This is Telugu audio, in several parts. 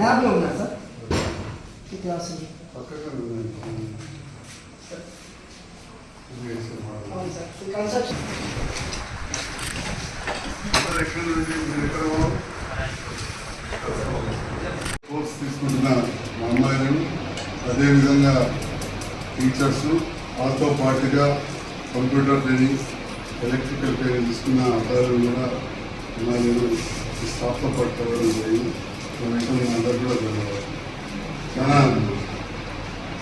ల్యాబ్లో ఉన్నారు? సార్? ఈ క్లాస్ కన్స్ట్రక్షన్ కోర్స్ తీసుకుంటున్న మా అమ్మాయిలను అదేవిధంగా టీచర్స్ వాళ్ళతో పాటుగా కంప్యూటర్ ట్రైనింగ్ ఎలక్ట్రికల్ ట్రైనింగ్ తీసుకున్న అబ్బాయిలు కూడా ఈ స్టాఫ్తో పాటు జరిగింది. చాలా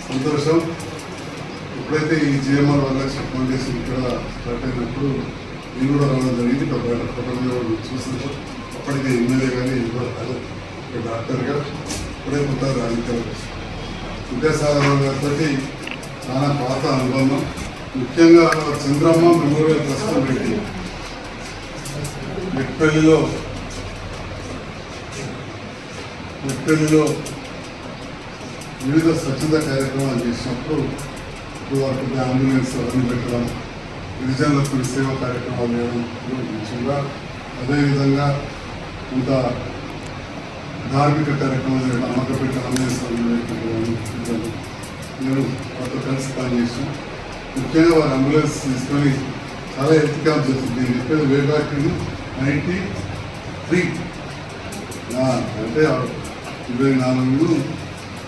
సంతోషం. ఎప్పుడైతే ఈ జిఎంఆర్ వల్ల ఫౌండేషన్ ఇక్కడ స్టార్ట్ అయినప్పుడు నేను కూడా రావడం జరిగింది. ఇక్కడ బయట ఫోటోలో చూసినప్పుడు అప్పటికే ఎమ్మెల్యే కానీ ఇప్పుడు డాక్టర్గా ఇప్పుడే కొత్త రాజకీయాలు విద్యాసాగర్ గారితో చాలా పాత అనుబంధం ముఖ్యంగా చంద్రమ్మ మెమోరియల్ ట్రస్ట్ పెట్టి మెట్పల్లిలో మెట్పల్లిలో వివిధ స్వచ్ఛత కార్యక్రమాలు చేసినప్పుడు ఇప్పుడు వరకు అంబులెన్స్ అవన్నీ పెట్టడం గిరిజనులకు సేవ సేవా కార్యక్రమాలు చేయడం ముఖ్యంగా అదేవిధంగా కొంత ధార్మిక కార్యక్రమాలు చేయడం అమ్మకపెట్ట అంబులెన్స్ పెట్టడం నేను కొత్త కలిసి పనిచేసాను ముఖ్యంగా వారు అంబులెన్స్ తీసుకొని చాలా హెల్త్ క్యాంప్ చేస్తుంది నేను చెప్పేది వే బ్యాక్ నైంటీ త్రీ అంటే ఇరవై నాలుగు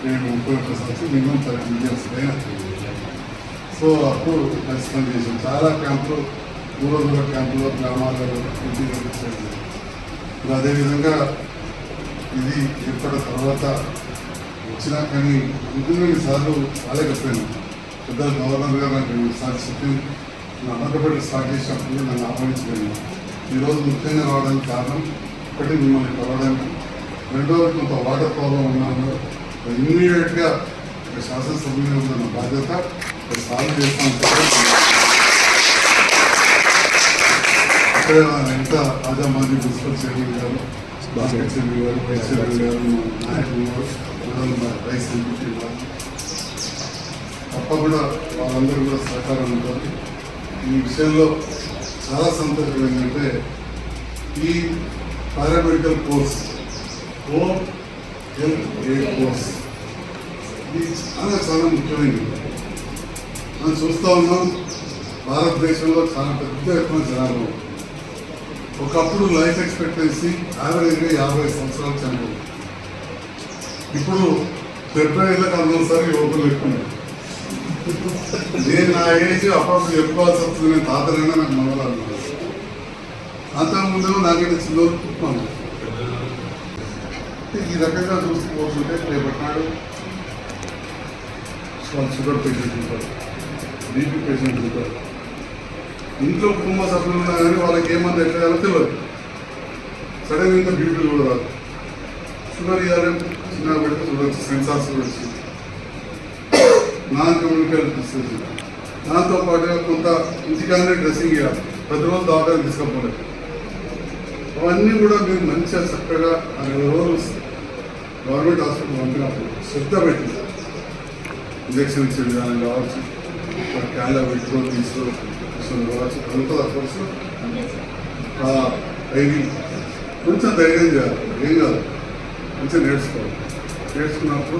నేను ముప్పై ఒక్క సంవత్సరం మినిమం థర్టీ మిలియన్స్ పైన సో అప్పుడు కలిసి చేశాను. చేసాం చాలా క్యాంపులు దూర దూర క్యాంపులో గ్రామాలలో ఇంటికి ఇప్పుడు అదేవిధంగా ఇది ఏర్పడిన తర్వాత వచ్చినా కానీ ఇంకొన్ని సార్లు రాలేకపోయాను పెద్ద గవర్నర్ గారు నాకు సార్ చెప్పి నా అన్నకపేట స్టార్ట్ చేసినప్పుడు నన్ను ఆహ్వానించలేదు. ఈరోజు ముఖ్యంగా రావడానికి కారణం ఒకటి మిమ్మల్ని కలవడానికి రెండోది కొంత వాటర్ ప్రాబ్లం ఉన్నాను. ఇమ్మీడియట్గా శాసనసభ్యులు ఉన్న బాధ్యత సాల్వ్ చేస్తాను. ఎంత తాజా మాజీ ప్రిన్సిపల్ చైర్మన్ గారు బాస్కెట్ చైర్మన్ గారు వైస్ చైర్మన్ గారు నాయకులు గారు మా రైస్ ఎంపీ గారు. తప్పకుండా వాళ్ళందరూ కూడా సహకారం ఉంటుంది. ఈ విషయంలో చాలా సంతోషం ఏంటంటే ఈ పారామెడికల్ కోర్స్ ఓ హెల్త్ ఎయిడ్ కోర్స్ ఇది చాలా చాలా ముఖ్యమైనది మనం చూస్తూ ఉన్నాం భారతదేశంలో చాలా పెద్ద ఎక్కువ జనాభా ఒకప్పుడు లైఫ్ ఎక్స్పెక్టెన్సీ యావరేజ్గా యాభై సంవత్సరాలు చనిపోయింది ఇప్పుడు డెబ్బై ఏళ్ళకి అందరిసారి యువకులు ఎక్కువ నేను నా ఏజ్ అప్పుడప్పుడు చెప్పుకోవాల్సి వస్తుంది నేను తాతనైనా నాకు మనవరాలు అంతకుముందు నాకైతే చిన్న కుటుంబం ఈ రకంగా చూసుకోవాల్సింటే రేపటి నాడు వాళ్ళు షుగర్ పేషెంట్ ఉంటారు బీపీ పేషెంట్ ఉంటారు. ఇంట్లో కుటుంబ సభ్యులు ఉన్నా కానీ వాళ్ళకి ఏమన్నా ఎట్లా చేయాలో తెలియదు సడన్ ఇంకా బీపీ కూడా రాదు. షుగర్ ఇవ్వాలంటే చిన్న పెడితే షుగర్ సెన్సార్స్ కూడా నాన్ కమ్యూనికేట్ డిసీజ్ దాంతో పాటుగా కొంత ఇంటికానే డ్రెస్సింగ్ ఇవ్వాలి. ప్రతిరోజు దాకా తీసుకోపోలేదు అవన్నీ కూడా మీరు మంచిగా చక్కగా నెల రోజులు గవర్నమెంట్ హాస్పిటల్ పంపినప్పుడు శ్రద్ధ పెట్టి ఇంజక్షన్ ఇచ్చే విధానం కావచ్చు క్యాన్లో పెట్టుకో తీసుకో కావచ్చు అంతా కోర్సు ఐడి కొంచెం ధైర్యం చేయాలి. ఏం కాదు కొంచెం నేర్చుకోవాలి. నేర్చుకున్నప్పుడు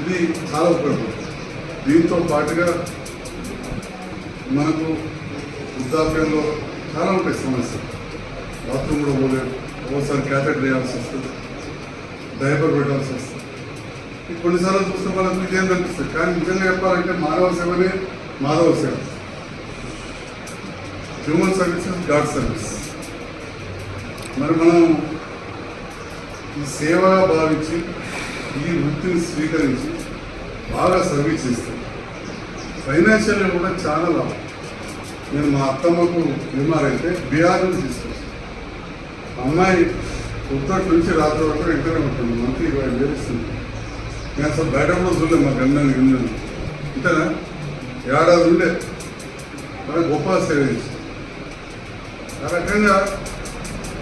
ఇది చాలా ఉపయోగపడుతుంది దీంతో పాటుగా మనకు వృద్ధాప్యంలో చాలా ఉంటాయి సమస్యలు. బాత్రూమ్ కూడా పోలేదు ఒకసారి క్యాథెట్ వేయాల్సి వస్తుంది. డైపర్ పెట్టాల్సి వస్తుంది. కొన్నిసార్లు చూస్తే వాళ్ళకి ఇదేం కనిపిస్తుంది కానీ నిజంగా చెప్పాలంటే మానవ సేవనే మాధవ సేవ. హ్యూమన్ సర్వీసెస్ గాడ్ సర్వీస్ మరి మనం ఈ సేవగా భావించి ఈ వృత్తిని స్వీకరించి బాగా సర్వీస్ చేస్తాం. ఫైనాన్షియల్గా కూడా చాలా లాభం. నేను మా అత్తమ్మకు ఎంఆర్ అయితే బీహార్ నుంచి అమ్మాయి ఉత్తర నుంచి రాత్రి వరకు ఇంటనే ఉంటుంది. మంత్లీ ఇరవై వేలు ఇస్తుంది. నేను అసలు బయట కూడా చూడలేదు మా గండాన్ని విన్నాను ఇంతేనా? ఏడాది ఉండే. మరి గొప్ప సేవ చేసి ఆ రకంగా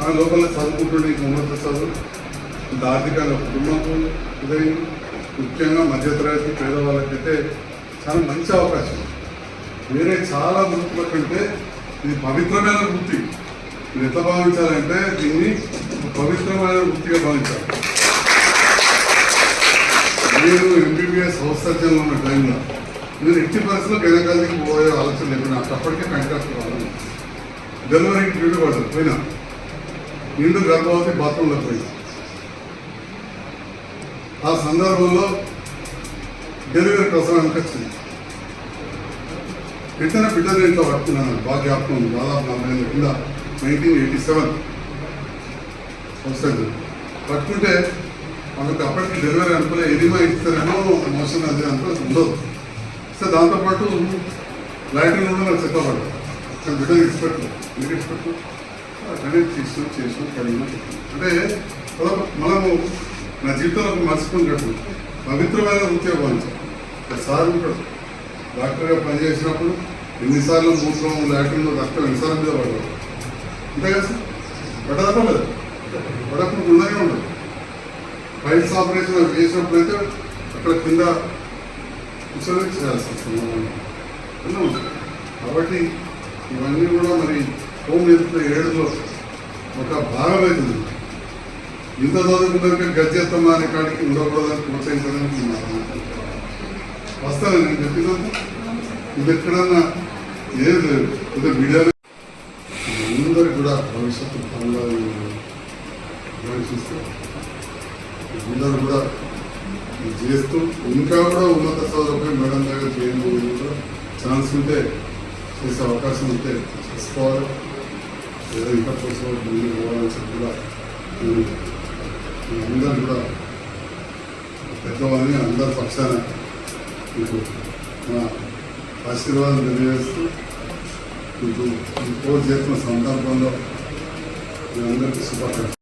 ఆ లోపల చదువుకుంటుండే ఉన్నత చదువు. ఇంత ఆర్థికంగా కుటుంబంతో ఇదైంది. ముఖ్యంగా మధ్యతరగతి పేదవాళ్ళకైతే చాలా మంచి అవకాశం. వేరే చాలా వృత్తుల కంటే ఇది పవిత్రమైన వృత్తి మీరు ఎట్లా భావించాలంటే దీన్ని పవిత్రమైన వృత్తిగా భావించాలి. నేను ఎంబీబీఎస్ హౌస్ ఉన్న టైంలో నేను ఎట్టి పరిస్థితుల్లో గైనకాలజీకి పోయే ఆలోచన లేదు నాకు అప్పటికే కంటాక్ట్ కావాలి డెలివరీకి ట్రీట్ పడదు పోయినా. నిండు గర్భవతి బాత్రూంలో పోయి. ఆ సందర్భంలో డెలివరీ కోసం వెనకొచ్చింది వెంటనే బిడ్డలు ఇంట్లో పట్టుకున్నాను. బాగా జ్ఞాపకం ఉంది దాదాపు నలభై ఏళ్ళ కింద నైన్టీన్ ఎయిటీ సెవెన్ వస్తుంది. పట్టుకుంటే మనకు అప్పటికి డెలివరీ అనుకునే ఎదిమా ఇస్తారేమో మోషన్ అది అంతా ఉండదు. సో దాంతోపాటు లైటింగ్ కూడా నాకు చెప్పబడదు ఇక్కడ బిడ్డలు ఇచ్చిపెట్టు ఎందుకు ఇచ్చిపెట్టు అక్కడే చేసిన చేసిన కడిగిన అంటే మనము నా జీవితంలో మర్చిపోయినట్టు పవిత్రమైన వృత్తి భావించాం సార్ ఉంటాడు. డాక్టర్గా పనిచేసినప్పుడు ఎన్నిసార్లు మూత్రం లాట్రిన్లో రక్తం ఎన్నిసార్లు మీద పడదు అంతే కదా సార్? పెట్టదప్ప లేదు పెట్టకుండా ఉండనే ఉండదు. ఫైల్స్ ఆపరేషన్ అది చేసినప్పుడు అయితే అక్కడ కింద ఇన్సూరెన్స్ చేయాల్సి వస్తుంది మనం. కాబట్టి ఇవన్నీ కూడా మరి హోమ్ హెల్త్ ఏడులో ఒక భాగం అవుతుంది. ఇంత చదువుకున్నాక గజ్జెత్తమ్మా అనే కాడికి ఉండకూడదని ప్రోత్సహించడానికి వస్తాను. నేను చెప్పినంత ఇది ఎక్కడన్నా ఏది లేదు. ఇది మీడియాలో భవిష్యత్తు పనులు ఆకాంక్షిస్తూ అందరూ కూడా చేస్తూ ఇంకా కూడా ఉన్నత చదువులపై మేడం దగ్గర చేయడం కూడా. ఛాన్స్ ఉంటే చేసే అవకాశం ఉంటే చేసుకోవాలి. లేదా ఇంకా కోసం ముందుకు పోవాలని చెప్పి కూడా అందరూ కూడా పెద్దవాళ్ళని అందరి పక్షాన మీకు నా ఆశీర్వాదం తెలియజేస్తూ మీకు ఈ కోర్సు చేస్తున్న సందర్భంలో మీ అందరికీ శుభాకాంక్షలు.